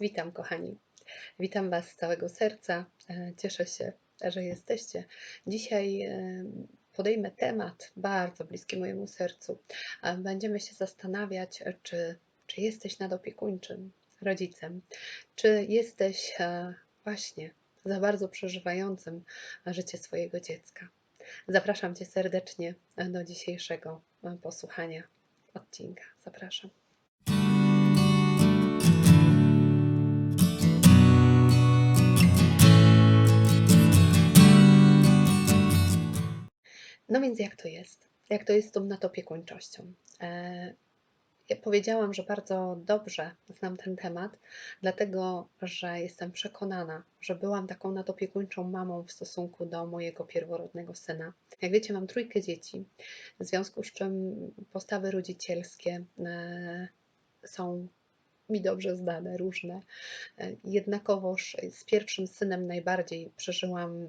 Witam, kochani. Witam Was z całego serca. E, Cieszę się, że jesteście. Dzisiaj e, podejmę temat bardzo bliski mojemu sercu. E, Będziemy się zastanawiać, czy, czy jesteś nadopiekuńczym rodzicem, czy jesteś właśnie za bardzo przeżywającym życie swojego dziecka. Zapraszam Cię serdecznie do dzisiejszego posłuchania odcinka. Zapraszam. No więc jak to jest? Jak to jest z tą nadopiekuńczością? E, Ja powiedziałam, że bardzo dobrze znam ten temat, dlatego że jestem przekonana, że byłam taką nadopiekuńczą mamą w stosunku do mojego pierworodnego syna. Jak wiecie, mam trójkę dzieci, w związku z czym postawy rodzicielskie e, są mi dobrze znane, różne. E, Jednakowoż z pierwszym synem najbardziej przeżyłam.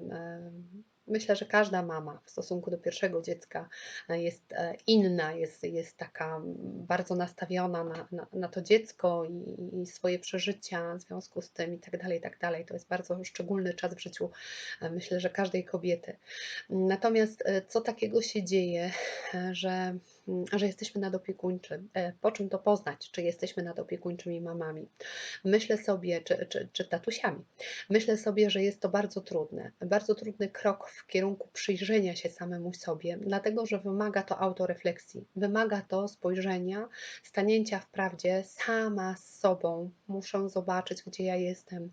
Myślę, że każda mama w stosunku do pierwszego dziecka e, jest e, inna, jest, jest taka mm, bardzo nastawiona na, na, na to dziecko i, i swoje przeżycia w związku z tym i tak dalej, i tak dalej. To jest bardzo szczególny czas w życiu, e, myślę, że każdej kobiety. Natomiast co takiego się dzieje, że że jesteśmy nadopiekuńczy. E, Po czym to poznać, czy jesteśmy nadopiekuńczymi mamami? Myślę sobie, czy, czy, czy tatusiami. Myślę sobie, że jest to bardzo trudne. Bardzo trudny krok w kierunku przyjrzenia się samemu sobie, dlatego że wymaga to autorefleksji, wymaga to spojrzenia, stanięcia w prawdzie sama z sobą. Muszę zobaczyć, gdzie ja jestem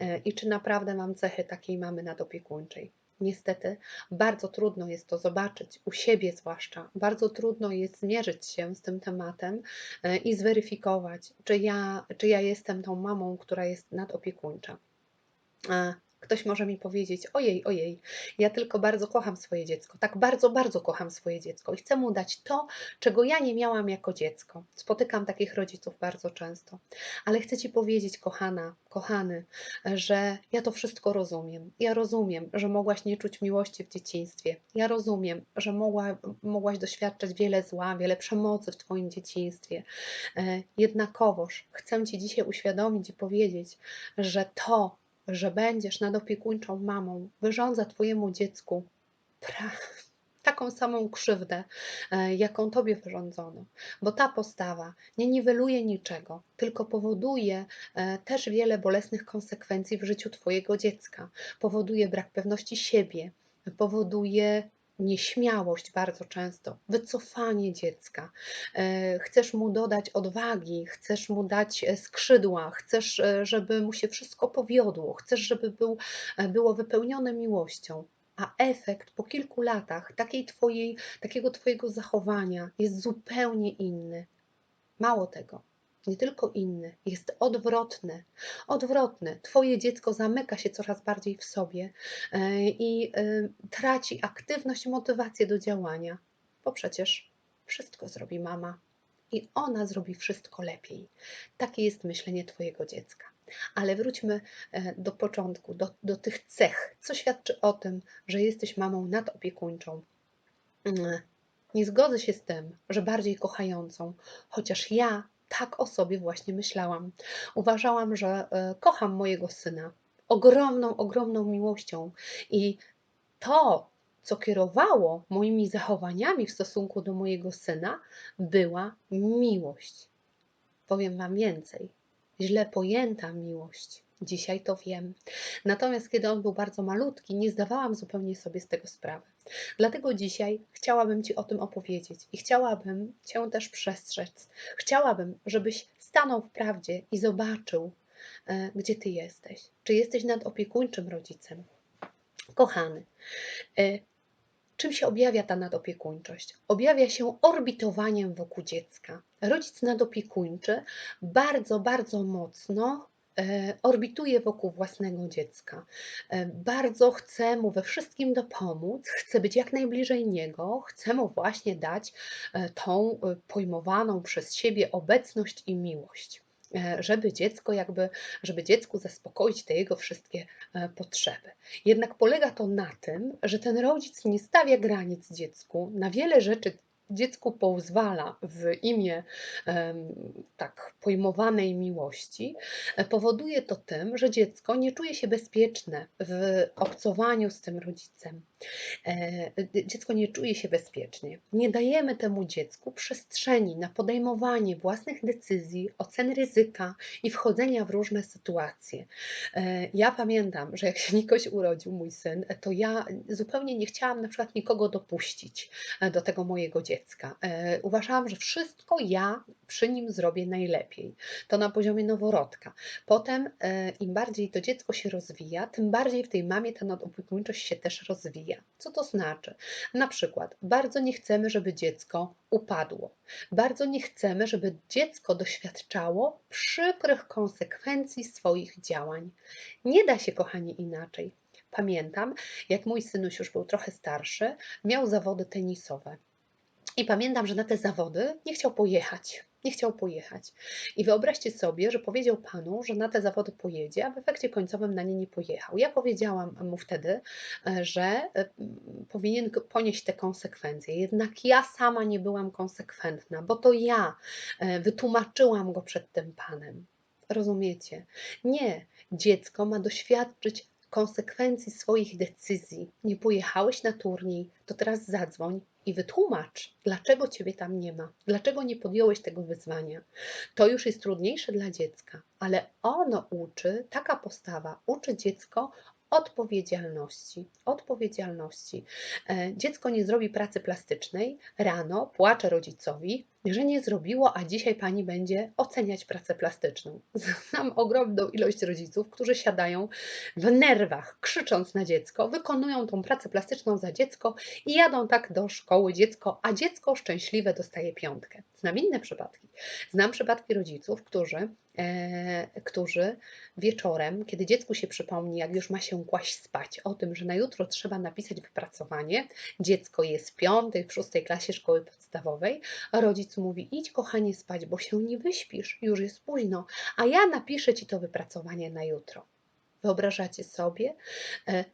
e, i czy naprawdę mam cechy takiej mamy nadopiekuńczej. Niestety, bardzo trudno jest to zobaczyć, u siebie zwłaszcza. Bardzo trudno jest zmierzyć się z tym tematem e, i zweryfikować, czy ja, czy ja jestem tą mamą, która jest nadopiekuńcza. Ktoś może mi powiedzieć: Ojej, ojej, ja tylko bardzo kocham swoje dziecko. Tak bardzo, bardzo kocham swoje dziecko i chcę mu dać to, czego ja nie miałam jako dziecko. Spotykam takich rodziców bardzo często. Ale chcę Ci powiedzieć, kochana, kochany, że ja to wszystko rozumiem. Ja rozumiem, że mogłaś nie czuć miłości w dzieciństwie. Ja rozumiem, że mogła, mogłaś doświadczać wiele zła, wiele przemocy w Twoim dzieciństwie. E, Jednakowoż chcę Ci dzisiaj uświadomić i powiedzieć, że to, że będziesz nadopiekuńczą mamą, wyrządza Twojemu dziecku taką samą krzywdę, e, jaką Tobie wyrządzono. Bo ta postawa nie niweluje niczego, tylko powoduje e, też wiele bolesnych konsekwencji w życiu Twojego dziecka. Powoduje brak pewności siebie, powoduje nieśmiałość bardzo często, wycofanie dziecka. E, Chcesz mu dodać odwagi, chcesz mu dać e, skrzydła, chcesz, e, żeby mu się wszystko powiodło, chcesz, żeby był, było wypełnione miłością. A efekt po kilku latach takiej twojej, takiego Twojego zachowania jest zupełnie inny. Mało tego, nie tylko inny, jest odwrotny. Odwrotny. Twoje dziecko zamyka się coraz bardziej w sobie e, i e, traci aktywność motywację do działania, bo przecież wszystko zrobi mama i ona zrobi wszystko lepiej. Takie jest myślenie Twojego dziecka. Ale wróćmy e, do początku, do, do tych cech, co świadczy o tym, że jesteś mamą nadopiekuńczą. Mm, Nie zgodzę się z tym, że bardziej kochającą, chociaż ja tak o sobie właśnie myślałam. Uważałam, że e, kocham mojego syna ogromną, ogromną miłością i to, co kierowało moimi zachowaniami w stosunku do mojego syna, była miłość. Powiem Wam więcej. Źle pojęta miłość. Dzisiaj to wiem. Natomiast kiedy on był bardzo malutki, nie zdawałam zupełnie sobie z tego sprawy. Dlatego dzisiaj chciałabym Ci o tym opowiedzieć i chciałabym Cię też przestrzec. Chciałabym, żebyś stanął w prawdzie i zobaczył, e, gdzie Ty jesteś. Czy jesteś nadopiekuńczym rodzicem? Kochany, e, Czym się objawia ta nadopiekuńczość? Objawia się orbitowaniem wokół dziecka. Rodzic nadopiekuńczy bardzo, bardzo mocno orbituje wokół własnego dziecka. E, Bardzo chce mu we wszystkim dopomóc, chce być jak najbliżej niego, chce mu właśnie dać e, tą e, pojmowaną przez siebie obecność i miłość e, żeby dziecko jakby, żeby dziecku zaspokoić te jego wszystkie e, potrzeby. Jednak polega to na tym, że ten rodzic nie stawia granic dziecku, na wiele rzeczy dziecku pozwala w imię tak pojmowanej miłości, e, powoduje to tym, że dziecko nie czuje się bezpieczne w obcowaniu z tym rodzicem. E, dziecko nie czuje się bezpiecznie. Nie dajemy temu dziecku przestrzeni na podejmowanie własnych decyzji, ocen ryzyka i wchodzenia w różne sytuacje. E, ja pamiętam, że jak się Nikoś urodził, mój syn, to ja zupełnie nie chciałam na przykład nikogo dopuścić do tego mojego dziecka. Uważałam, że wszystko ja przy nim zrobię najlepiej. To na poziomie noworodka. Potem, im bardziej to dziecko się rozwija, tym bardziej w tej mamie ta nadopiekuńczość się też rozwija. Co to znaczy? Na przykład, bardzo nie chcemy, żeby dziecko upadło. Bardzo nie chcemy, żeby dziecko doświadczało przykrych konsekwencji swoich działań. Nie da się, kochani, inaczej. Pamiętam, jak mój synuś już był trochę starszy, miał zawody tenisowe. I pamiętam, że na te zawody nie chciał pojechać nie chciał pojechać. I wyobraźcie sobie, że powiedział panu, że na te zawody pojedzie, a w efekcie końcowym na nie nie pojechał. Ja powiedziałam mu wtedy, e, że e, powinien ponieść te konsekwencje. Jednak ja sama nie byłam konsekwentna, bo to ja e, wytłumaczyłam go przed tym panem. Rozumiecie? Nie, dziecko ma doświadczyć konsekwencji swoich decyzji. Nie pojechałeś na turniej, to teraz zadzwoń i wytłumacz, dlaczego ciebie tam nie ma, dlaczego nie podjąłeś tego wyzwania. To już jest trudniejsze dla dziecka, ale ono uczy, taka postawa uczy dziecko odpowiedzialności. Odpowiedzialności. E, dziecko nie zrobi pracy plastycznej, rano płacze rodzicowi, że nie zrobiło, a dzisiaj pani będzie oceniać pracę plastyczną. Znam ogromną ilość rodziców, którzy siadają w nerwach, krzycząc na dziecko, wykonują tą pracę plastyczną za dziecko i jadą tak do szkoły dziecko, a dziecko szczęśliwe dostaje piątkę. Znam inne przypadki. Znam przypadki rodziców, którzy, e, którzy wieczorem, kiedy dziecku się przypomni, jak już ma się kłaść spać, o tym, że na jutro trzeba napisać wypracowanie, dziecko jest w piątej, w szóstej klasie szkoły podstawowej, a mówi: idź kochanie spać, bo się nie wyśpisz, już jest późno, a ja napiszę ci to wypracowanie na jutro. Wyobrażacie sobie? E,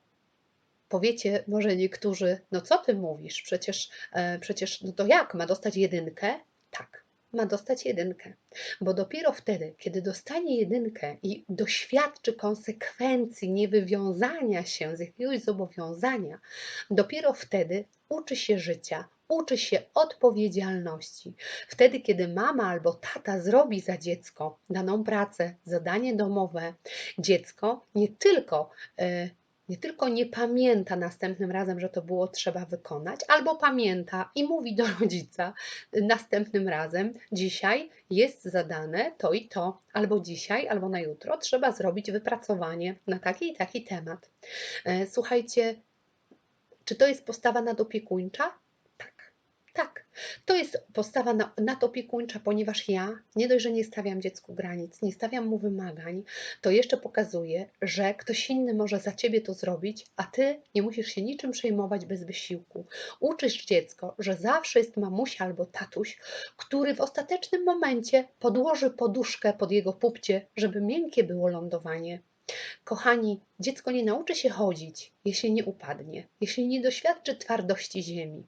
powiecie może niektórzy, no co ty mówisz, przecież, e, przecież no to jak, ma dostać jedynkę? Tak, ma dostać jedynkę, bo dopiero wtedy, kiedy dostanie jedynkę i doświadczy konsekwencji niewywiązania się z jakiegoś zobowiązania, dopiero wtedy uczy się życia, uczy się odpowiedzialności. Wtedy, kiedy mama albo tata zrobi za dziecko daną pracę, zadanie domowe, dziecko nie tylko y, nie tylko nie pamięta następnym razem, że to było trzeba wykonać, albo pamięta i mówi do rodzica następnym razem: Dzisiaj jest zadane to i to, albo dzisiaj, albo na jutro trzeba zrobić wypracowanie na taki i taki temat. E, słuchajcie, czy to jest postawa nadopiekuńcza? Tak, to jest postawa nadopiekuńcza, ponieważ ja nie dość, że nie stawiam dziecku granic, nie stawiam mu wymagań, to jeszcze pokazuję, że ktoś inny może za ciebie to zrobić, a ty nie musisz się niczym przejmować bez wysiłku. Uczysz dziecko, że zawsze jest mamusia albo tatuś, który w ostatecznym momencie podłoży poduszkę pod jego pupcie, żeby miękkie było lądowanie. Kochani, dziecko nie nauczy się chodzić, jeśli nie upadnie, jeśli nie doświadczy twardości ziemi.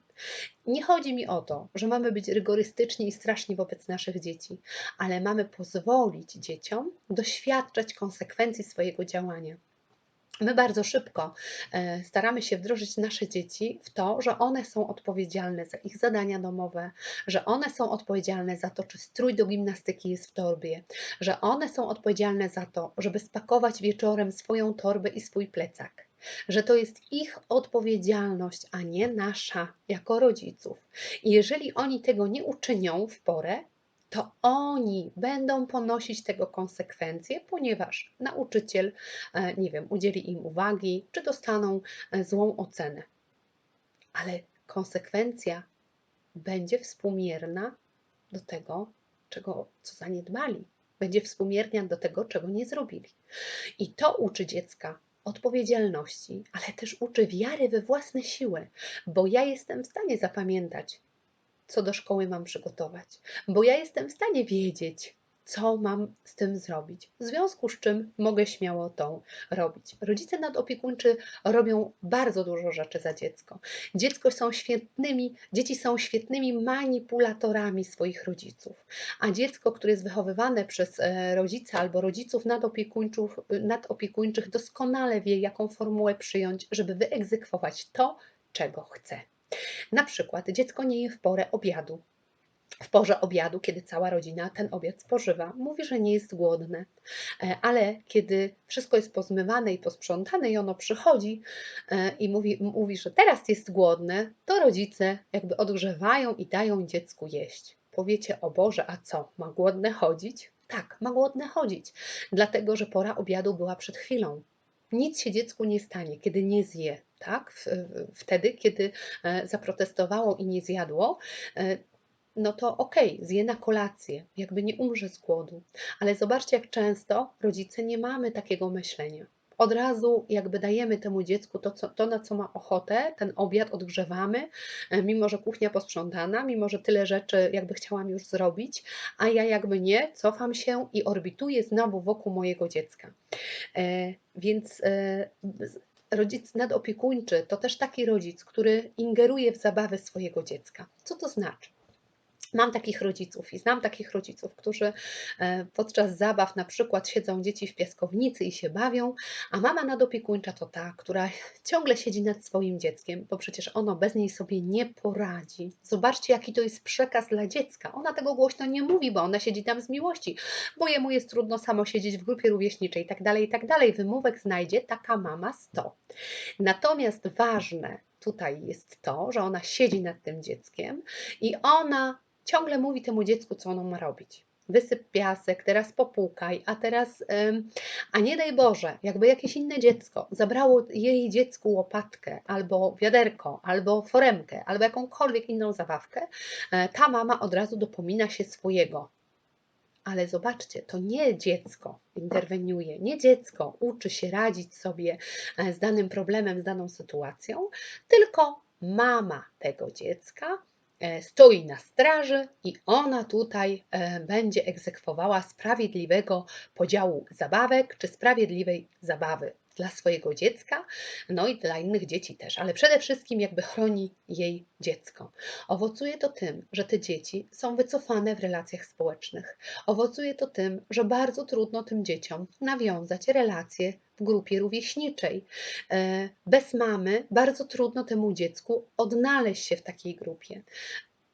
Nie chodzi mi o to, że mamy być rygorystyczni i straszni wobec naszych dzieci, ale mamy pozwolić dzieciom doświadczać konsekwencji swojego działania. My bardzo szybko e, staramy się wdrożyć nasze dzieci w to, że one są odpowiedzialne za ich zadania domowe, że one są odpowiedzialne za to, czy strój do gimnastyki jest w torbie, że one są odpowiedzialne za to, żeby spakować wieczorem swoją torbę i swój plecak że to jest ich odpowiedzialność, a nie nasza jako rodziców. I jeżeli oni tego nie uczynią w porę, to oni będą ponosić tego konsekwencje, ponieważ nauczyciel, e, nie wiem, udzieli im uwagi, czy dostaną e, złą ocenę. Ale konsekwencja będzie współmierna do tego, czego, co zaniedbali. Będzie współmierna do tego, czego nie zrobili. I to uczy dziecka odpowiedzialności, ale też uczy wiary we własne siły, bo ja jestem w stanie zapamiętać, co do szkoły mam przygotować, bo ja jestem w stanie wiedzieć, co mam z tym zrobić. W związku z czym mogę śmiało to robić. Rodzice nadopiekuńczy robią bardzo dużo rzeczy za dziecko. Dziecko są świetnymi, dzieci są świetnymi manipulatorami swoich rodziców, a dziecko, które jest wychowywane przez e, rodzica albo rodziców nadopiekuńczych, nadopiekuńczych doskonale wie, jaką formułę przyjąć, żeby wyegzekwować to, czego chce. Na przykład dziecko nie je w porę obiadu, w porze obiadu, kiedy cała rodzina ten obiad spożywa. Mówi, że nie jest głodne, e, ale kiedy wszystko jest pozmywane i posprzątane i ono przychodzi e, i mówi, mówi, że teraz jest głodne, to rodzice jakby odgrzewają i dają dziecku jeść. Powiecie, o Boże, a co, ma głodne chodzić? Tak, ma głodne chodzić, dlatego że pora obiadu była przed chwilą. Nic się dziecku nie stanie, kiedy nie zje, tak? Wtedy, kiedy e, zaprotestowało i nie zjadło, no to okej, okay, zje na kolację, jakby nie umrze z głodu. Ale zobaczcie, jak często rodzice nie mamy takiego myślenia. Od razu jakby dajemy temu dziecku to, co, to, na co ma ochotę, ten obiad odgrzewamy, e, mimo że kuchnia posprzątana, mimo że tyle rzeczy jakby chciałam już zrobić, a ja jakby nie, cofam się i orbituję znowu wokół mojego dziecka. E, więc e, rodzic nadopiekuńczy to też taki rodzic, który ingeruje w zabawy swojego dziecka. Co to znaczy? Mam takich rodziców i znam takich rodziców, którzy e, podczas zabaw na przykład siedzą dzieci w piaskownicy i się bawią, a mama nadopiekuńcza to ta, która ciągle siedzi nad swoim dzieckiem, bo przecież ono bez niej sobie nie poradzi. Zobaczcie, jaki to jest przekaz dla dziecka. Ona tego głośno nie mówi, bo ona siedzi tam z miłości, bo jemu jest trudno samo siedzieć w grupie rówieśniczej i tak dalej, i tak dalej. Wymówek znajdzie taka mama 100. Natomiast ważne tutaj jest to, że ona siedzi nad tym dzieckiem i ona ciągle mówi temu dziecku, co ono ma robić. Wysyp piasek, teraz popłukaj, a teraz, a nie daj Boże, jakby jakieś inne dziecko zabrało jej dziecku łopatkę, albo wiaderko, albo foremkę, albo jakąkolwiek inną zabawkę, e, ta mama od razu dopomina się swojego. Ale zobaczcie, to nie dziecko interweniuje, nie dziecko uczy się radzić sobie e, z danym problemem, z daną sytuacją, tylko mama tego dziecka stoi na straży i ona tutaj e, będzie egzekwowała sprawiedliwego podziału zabawek czy sprawiedliwej zabawy dla swojego dziecka, no i dla innych dzieci też, ale przede wszystkim jakby chroni jej dziecko. Owocuje to tym, że te dzieci są wycofane w relacjach społecznych. Owocuje to tym, że bardzo trudno tym dzieciom nawiązać relacje w grupie rówieśniczej. E, bez mamy bardzo trudno temu dziecku odnaleźć się w takiej grupie.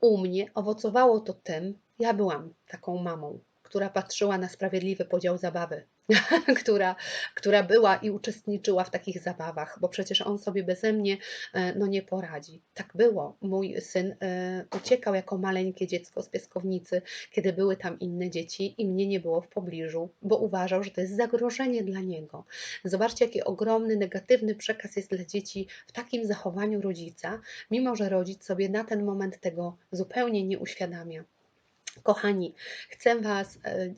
U mnie owocowało to tym, ja byłam taką mamą, która patrzyła na sprawiedliwy podział zabawy, która, która była i uczestniczyła w takich zabawach, bo przecież on sobie beze mnie e, no, nie poradzi. Tak było. Mój syn e, uciekał jako maleńkie dziecko z pieskownicy, kiedy były tam inne dzieci i mnie nie było w pobliżu, bo uważał, że to jest zagrożenie dla niego. Zobaczcie, jaki ogromny, negatywny przekaz jest dla dzieci w takim zachowaniu rodzica, mimo że rodzic sobie na ten moment tego zupełnie nie uświadamia. Kochani, chcę Was e, e,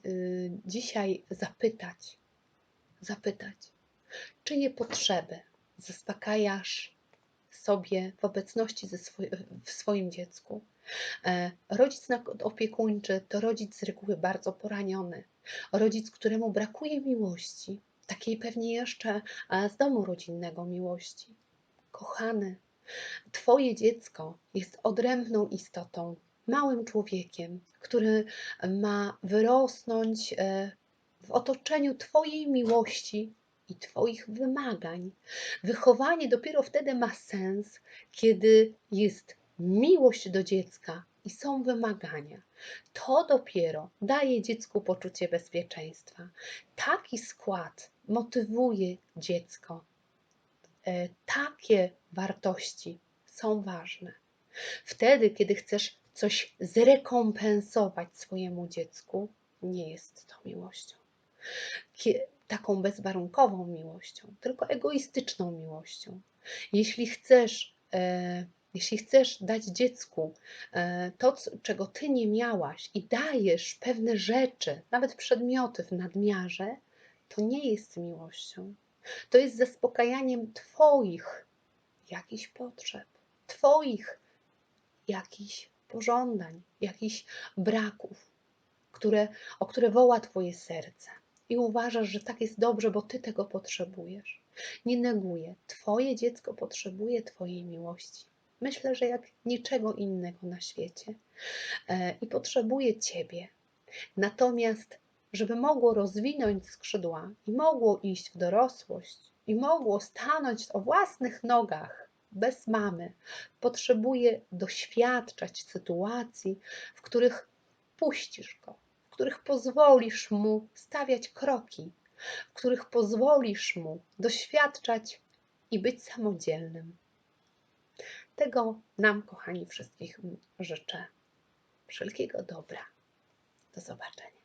dzisiaj zapytać, zapytać, czyje potrzeby zaspokajasz sobie w obecności ze w swoim dziecku. E, rodzic opiekuńczy to rodzic z reguły bardzo poraniony, rodzic, któremu brakuje miłości, takiej pewnie jeszcze z domu rodzinnego miłości. Kochany, Twoje dziecko jest odrębną istotą, małym człowiekiem, który ma wyrosnąć e, w otoczeniu Twojej miłości i Twoich wymagań. Wychowanie dopiero wtedy ma sens, kiedy jest miłość do dziecka i są wymagania. To dopiero daje dziecku poczucie bezpieczeństwa. Taki skład motywuje dziecko. E, takie wartości są ważne. Wtedy, kiedy chcesz coś zrekompensować swojemu dziecku, nie jest to miłością. Taką bezwarunkową miłością, tylko egoistyczną miłością. Jeśli chcesz, e, jeśli chcesz dać dziecku e, to, czego ty nie miałaś, i dajesz pewne rzeczy, nawet przedmioty w nadmiarze, to nie jest miłością. To jest zaspokajaniem Twoich jakichś potrzeb, Twoich jakichś pożądań, jakichś braków, które, o które woła Twoje serce. I uważasz, że tak jest dobrze, bo Ty tego potrzebujesz. Nie neguję. Twoje dziecko potrzebuje Twojej miłości. Myślę, że jak niczego innego na świecie. E, I potrzebuje Ciebie. Natomiast, żeby mogło rozwinąć skrzydła i mogło iść w dorosłość i mogło stanąć o własnych nogach, bez mamy, potrzebuje doświadczać sytuacji, w których puścisz go, w których pozwolisz mu stawiać kroki, w których pozwolisz mu doświadczać i być samodzielnym. Tego nam, kochani, wszystkich życzę. Wszelkiego dobra. Do zobaczenia.